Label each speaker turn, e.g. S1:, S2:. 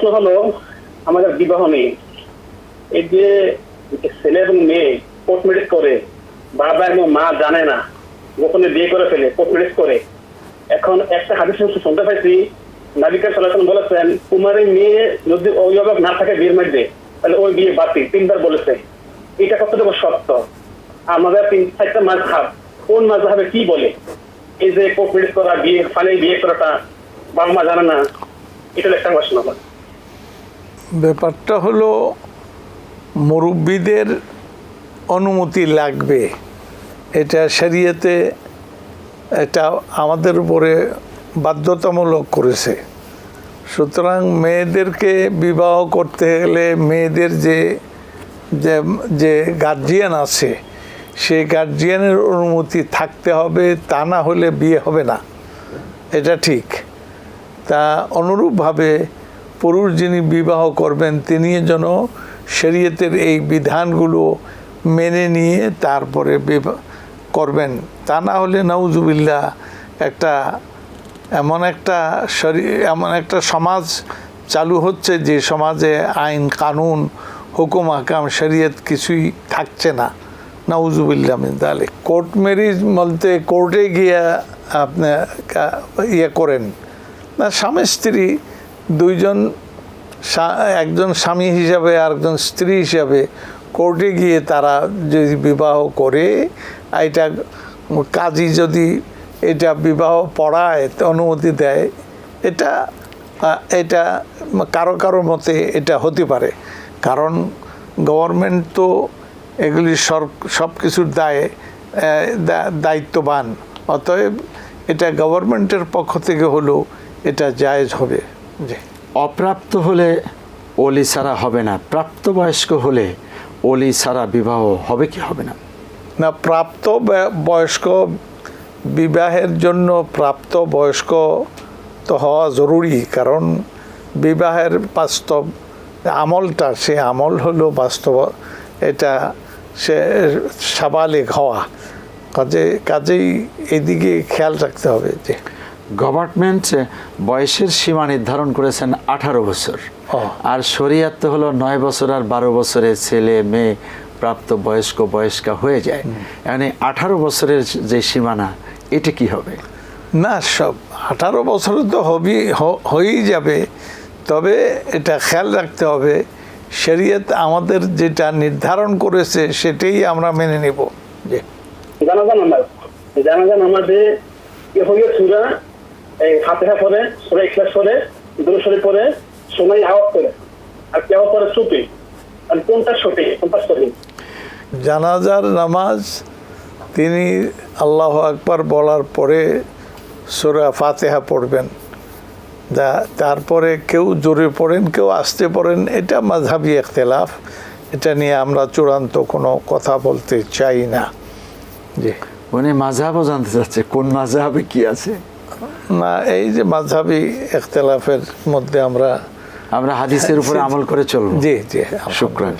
S1: প্রশ্ন হলো আমাদের বিবাহ নিয়ে এই যে ছেলে এবং মেয়ে কোর্ট ম্যারেজ করে, বাবা এবং মা জানে না, গোপনে বিয়ে করে ফেলে কোর্ট ম্যারেজ করে। এখন একটা হাদিস শুনতে- পাইছি, নাবিকা সাল্লাহ বলেছেন কুমারী মেয়ে যদি অভিভাবক না থাকে বিয়ের মধ্যে, তাহলে ওই বিয়ে বাতিল। তিনবার বলেছে। এটা কতটুকু সত্য? আমাদের তিন চারটা মাঝহাব কোন মাঝহাবে কি বলে? এই যে কোর্ট ম্যারেজ করা, বিয়ে, ফালে বিয়ে করাটা বাবা মা জানে না, এটা একটা প্রশ্ন। আমার
S2: ব্যাপারটা হলো, মুরব্বীদের অনুমতি লাগবে। এটা শরীয়তে এটা আমাদের উপরে বাধ্যতামূলক করেছে। সুতরাং মেয়েদেরকে বিবাহ করতে গেলে মেয়েদের যে যে যে গার্জিয়ান আছে সেই গার্জিয়ানের অনুমতি থাকতে হবে, তা না হলে বিয়ে হবে না। এটা ঠিক। তা অনুরূপভাবে পুরুষ যিনি বিবাহ করবেন তিনি যেন শরীয়তের এই বিধানগুলো মেনে নিয়ে তারপরে করবেন। তা না হলে নাউজুবিল্লা একটা এমন একটা এমন একটা সমাজ চালু হচ্ছে যে সমাজে আইন, কানুন, হুকুম আকাম শরীয়ত কিছুই থাকছে না। নাউজুবিল্লা মিন তাহলে কোর্ট ম্যারিজ বলতে কোর্টে গিয়ে আপনি ইয়ে করেন। না, স্বামী স্ত্রী দুইজন একজন স্বামী হিসাবে আর একজন স্ত্রী হিসাবে কোর্টে গিয়ে তারা যদি বিবাহ করে এটা কাজী যদি এটা বিবাহ পড়ায় অনুমতি দেয়, এটা এটা কারও কারও মতে এটা হতে পারে। কারণ গভর্নমেন্ট তো এগুলি সব কিছুর দায়ে দায়িত্ববান। অতএব এটা গভর্নমেন্টের পক্ষ থেকে হলেও এটা জায়েজ হবে।
S3: অপ্রাপ্ত হলে অলি ছাড়া হবে না। প্রাপ্তবয়স্ক হলে অলি ছাড়া বিবাহ হবে কি হবে না?
S2: না প্রাপ্ত বয়স্ক বিবাহের জন্য প্রাপ্ত বয়স্ক তো হওয়া জরুরি, কারণ বিবাহের বাস্তব আমলটা, সে আমল হলো বাস্তব, এটা সে সাবালিক হওয়া। কাজে, কাজেই এদিকে খেয়াল রাখতে হবে যে
S3: গভর্নমেন্ট বয়সের সীমা নির্ধারণ করেছেন আঠারো বছর। আর শরিয়াত তো হলো নয় বছর আর বারো বছরের ছেলে মেয়ে প্রাপ্ত বয়স্ক বয়স্কা হয়ে যায়। মানে আঠারো বছরের যে সীমানা এটা কি হবে?
S2: না সব আঠারো বছরে তো হবি হয়েই যাবে। তবে এটা খেয়াল রাখতে হবে শরীয়ত আমাদের যেটা নির্ধারণ করেছে সেটাই আমরা মেনে নেব। যে
S1: কি হয়ে সুরা এই ফাতেহা পরে সুরা ইখলাস পরে দুরূদ শরীফ পরে সময় আওয়াজ করে আর কেউ পরে চুপি আর কোনটা সঠিক কোনটা সঠিক
S2: জানাজার নামাজ তিনি আল্লাহ আকবার বলার পরে সুরা ফাতেহা পড়বেন। যা তারপরে কেউ জোরে পড়েন কেউ আসতে পড়েন এটা মাঝাবি এখতলাফ এটা নিয়ে আমরা চূড়ান্ত কোনো কথা বলতে চাই না। জি।
S3: উনি মাঝহাবও জানতে চাচ্ছে কোন মাঝহাবে কি আছে?
S2: না এই যে মাঝাবি এখতলাফের মধ্যে আমরা
S3: আমরা হাদিসের উপরে আমল করে চলব।
S2: জি জি
S3: শুক্রান।